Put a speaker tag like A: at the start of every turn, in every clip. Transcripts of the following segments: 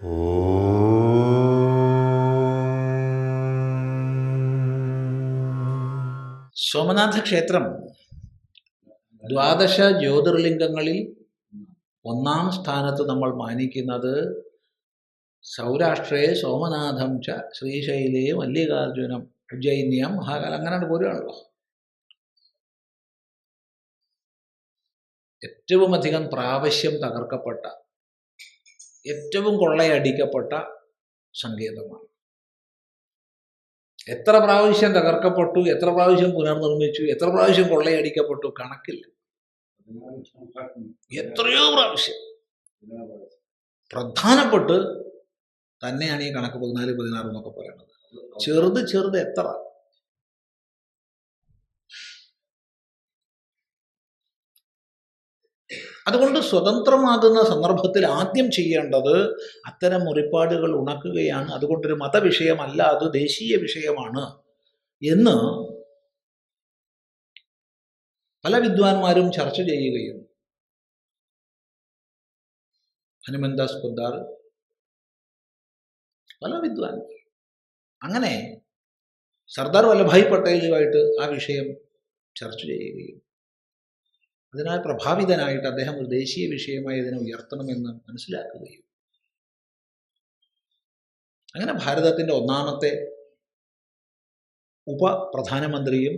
A: സോമനാഥ ക്ഷേത്രം ദ്വാദശ ജ്യോതിർലിംഗങ്ങളിൽ ഒന്നാം സ്ഥാനത്ത് നമ്മൾ മാനിക്കുന്നത് സൗരാഷ്ട്രേ സോമനാഥം ച ശ്രീശൈലേ മല്ലികാർജുനം ഉജ്ജയിന്യം മഹാകാലം. അങ്ങനെയാണ് പോരുകയാണല്ലോ. ഏറ്റവും അധികം പ്രാവശ്യം തകർക്കപ്പെട്ട ഏറ്റവും കൊള്ളയടിക്കപ്പെട്ട സങ്കേതമാണ്. എത്ര പ്രാവശ്യം തകർക്കപ്പെട്ടു എത്ര പ്രാവശ്യം പുനർനിർമ്മിച്ചു എത്ര പ്രാവശ്യം കൊള്ളയടിക്കപ്പെട്ടു കണക്കില്ല. എത്രയോ പ്രാവശ്യം. പ്രധാനപ്പെട്ട് തന്നെയാണ് ഈ കണക്ക് പതിനാല് പതിനാറ് എന്നൊക്കെ പറയുന്നത്. ചെറുത് ചെറുത് എത്ര? അതുകൊണ്ട് സ്വതന്ത്രമാകുന്ന സന്ദർഭത്തിൽ ആദ്യം ചെയ്യേണ്ടത് അത്തരം മുറിപ്പാടുകൾ ഉണക്കുകയാണ്. അതുകൊണ്ടൊരു മതവിഷയമല്ല അത് ദേശീയ വിഷയമാണ് എന്ന് പല വിദ്വാൻമാരും ചർച്ച ചെയ്യുകയും ഹനുമൻദാസ് പൊദ്ദാർ പല വിദ്വാൻമാർ. അങ്ങനെ സർദാർ വല്ലഭായ് പട്ടേലുമായിട്ട് ആ വിഷയം ചർച്ച ചെയ്യുകയും അതിനാൽ പ്രഭാവിതനായിട്ട് അദ്ദേഹം ഒരു ദേശീയ വിഷയമായി ഇതിനെ ഉയർത്തണമെന്ന് മനസ്സിലാക്കുകയും. അങ്ങനെ ഭാരതത്തിന്റെ ഒന്നാമത്തെ ഉപപ്രധാനമന്ത്രിയും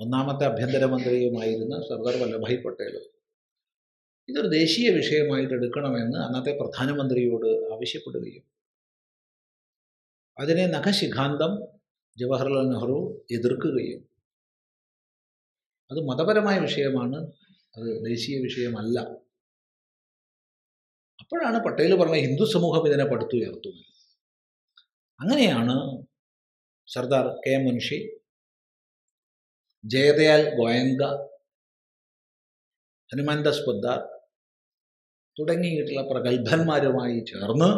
A: ഒന്നാമത്തെ ആഭ്യന്തരമന്ത്രിയുമായിരുന്ന സർദാർ വല്ലഭായ് പട്ടേൽ ഇതൊരു ദേശീയ വിഷയമായിട്ട് എടുക്കണമെന്ന് അന്നത്തെ പ്രധാനമന്ത്രിയോട് ആവശ്യപ്പെടുകയും. അതിനെ നഖശിഖാന്തം ജവഹർലാൽ നെഹ്റു എതിർക്കുകയും. അത് മതപരമായ വിഷയമാണ്. അത് ദേശീയ വിഷയമല്ല. അപ്പോഴാണ് പട്ടേൽ പറഞ്ഞ ഹിന്ദു സമൂഹം ഇതിനെ പടുത്തുയർത്തുന്നത് അങ്ങനെയാണ് സർദാർ കെ മുൻഷി ജയദയാൽ ഗോയങ്ക ഹനുമാൻദാസ് പൊദ്ദാർ തുടങ്ങിയിട്ടുള്ള പ്രഗത്ഭന്മാരുമായി ചേർന്ന്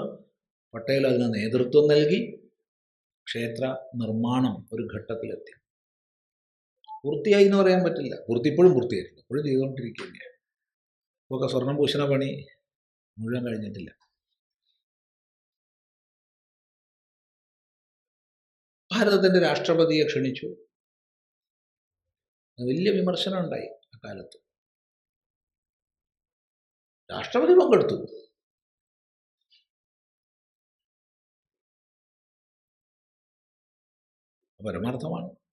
A: പട്ടേൽ അതിന് നേതൃത്വം നൽകി. ക്ഷേത്ര നിർമ്മാണം ഒരു ഘട്ടത്തിലെത്തി. പൂർത്തിയായി എന്ന് പറയാൻ പറ്റില്ല. പൂർത്തി ഇപ്പോഴും പൂർത്തിയായിട്ടില്ല. ഇപ്പോഴും ചെയ്തുകൊണ്ടിരിക്കുകയാണ്. ഇപ്പോൾ സ്വർണം പൂശണ പണി മുഴുവൻ കഴിഞ്ഞിട്ടില്ല. ഭാരതത്തിന്റെ രാഷ്ട്രപതിയെ ക്ഷണിച്ചു. വലിയ വിമർശനം ഉണ്ടായി അക്കാലത്ത് രാഷ്ട്രപതി പങ്കെടുത്തു. പരമാർത്ഥമാണ്.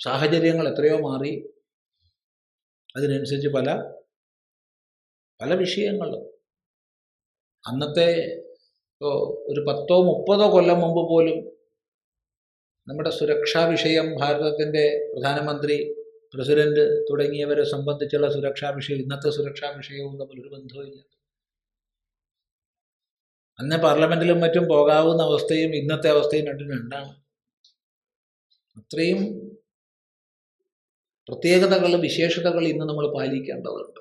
A: സാഹചര്യങ്ങൾ എത്രയോ മാറി. അതിനനുസരിച്ച് പല പല വിഷയങ്ങളും അന്നത്തെ ഒരു പത്തോ മുപ്പതോ കൊല്ലം മുമ്പ് പോലും നമ്മുടെ സുരക്ഷാ വിഷയം ഭാരതത്തിന്റെ പ്രധാനമന്ത്രി പ്രസിഡന്റ് തുടങ്ങിയവരെ സംബന്ധിച്ചുള്ള സുരക്ഷാ വിഷയം ഇന്നത്തെ സുരക്ഷാ വിഷയവും തമ്മിൽ ഒരു ബന്ധവുമില്ല. അന്ന് പാർലമെന്റിലും മറ്റും പോകാവുന്ന അവസ്ഥയും ഇന്നത്തെ അവസ്ഥയും രണ്ടും രണ്ടാണ്. അത്രയും പ്രത്യേകതകൾ വിശേഷതകൾ ഇന്ന് നമ്മൾ പാലിക്കേണ്ടതുണ്ട്.